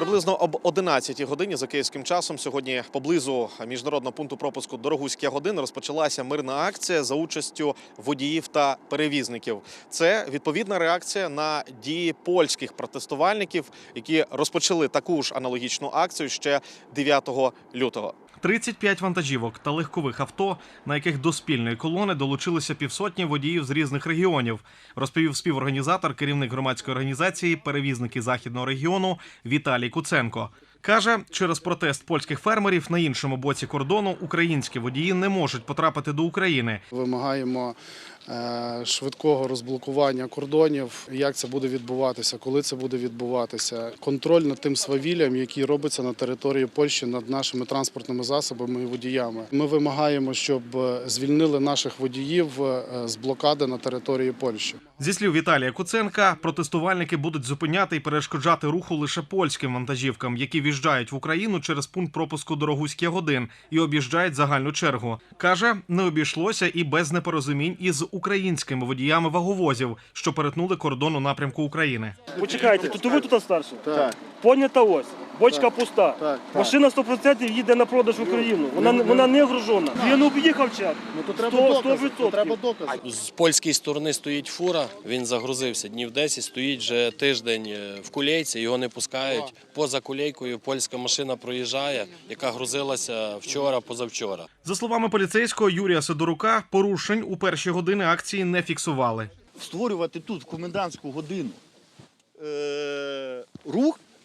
Приблизно об 11 годині за київським часом сьогодні поблизу міжнародного пункту пропуску Дорогуська годин розпочалася мирна акція за участю водіїв та перевізників. Це відповідна реакція на дії польських протестувальників, які розпочали таку ж аналогічну акцію ще 9 лютого. 35 вантажівок та легкових авто, на яких до спільної колони долучилися півсотні водіїв з різних регіонів, розповів співорганізатор, керівник громадської організації Перевізники західного регіону Віталій Куценко. Каже, через протест польських фермерів на іншому боці кордону українські водії не можуть потрапити до України. Вимагаємо е, швидкого розблокування кордонів. Як це буде відбуватися, коли це буде відбуватися? Контроль над тим свавіллям, який робиться на території Польщі над нашими транспортними засобами і водіями. Ми вимагаємо, щоб е, звільнили наших водіїв е, з блокади на території Польщі. Зі слів Віталія Куценка, протестувальники будуть зупиняти і перешкоджати руху лише польським вантажівкам, які в'їжджають в Україну через пункт пропуску Дорогуських годин і об'їжджають загальну чергу. каже, не обійшлося і без непорозумінь із українськими водіями ваговозів, що перетнули кордон у напрямку України. Почекайте, тут ви тут старші. Так. Понята ось. Бочка пуста. так. Машина 100% їде на продаж в Україну. Вона, вона не гружена. Він об'їхав чат. Ну то треба треба докази, докази. то Треба докази. З польської сторони стоїть фура, він загрузився днів 10, стоїть вже тиждень е, в кулейці, його не пускають. Поза кулейкою польська машина проїжджає, яка грузилася вчора, позавчора. За словами поліцейського Юрія Сидорука, порушень у перші години акції не фіксували. створювати тут в комендантську годину е-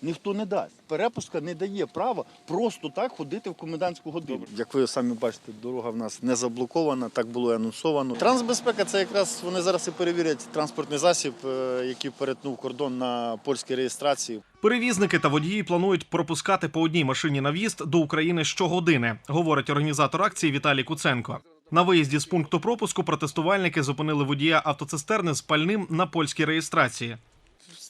ніхто не дасть. Перепустка не дає права просто так ходити в комендантську годину. Як ви самі бачите, дорога в нас не заблокована, так було і анонсовано. Трансбезпека це якраз вони зараз і перевірять транспортний засіб, е, який перетнув кордон на польській реєстрації. Перевізники та водії планують пропускати по одній машині на в'їзд до України щогодини, говорить організатор акції Віталій Куценко. На виїзді з пункту пропуску протестувальники зупинили водія автоцистерни з пальним на польській реєстрації.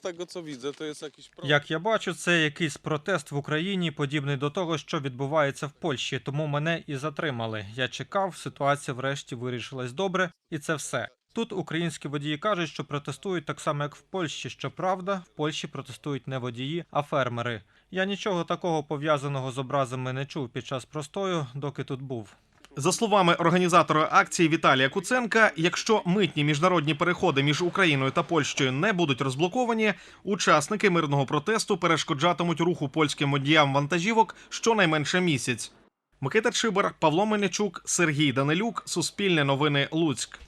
Tego co widzę, to jest jakiś problem. Як я бачу, це якийсь протест в Україні, подібний до того, що відбувається в Польщі, тому мене і затримали. Я чекав, ситуація врешті вирішилась добре, і це все. Тут українські водії кажуть, що протестують так само, як в Польщі. Щоправда, в Польщі протестують не водії, а фермери. Я нічого такого пов'язаного з образами не чув під час простою, доки тут був. За словами організатора акції Віталія Куценка, якщо митні міжнародні переходи між Україною та Польщею не будуть розблоковані, учасники мирного протесту перешкоджатимуть руху польським водіям вантажівок щонайменше місяць. Микита Чибар, Павло Мельничук, Сергій Данилюк, Суспільне новини Луцьк.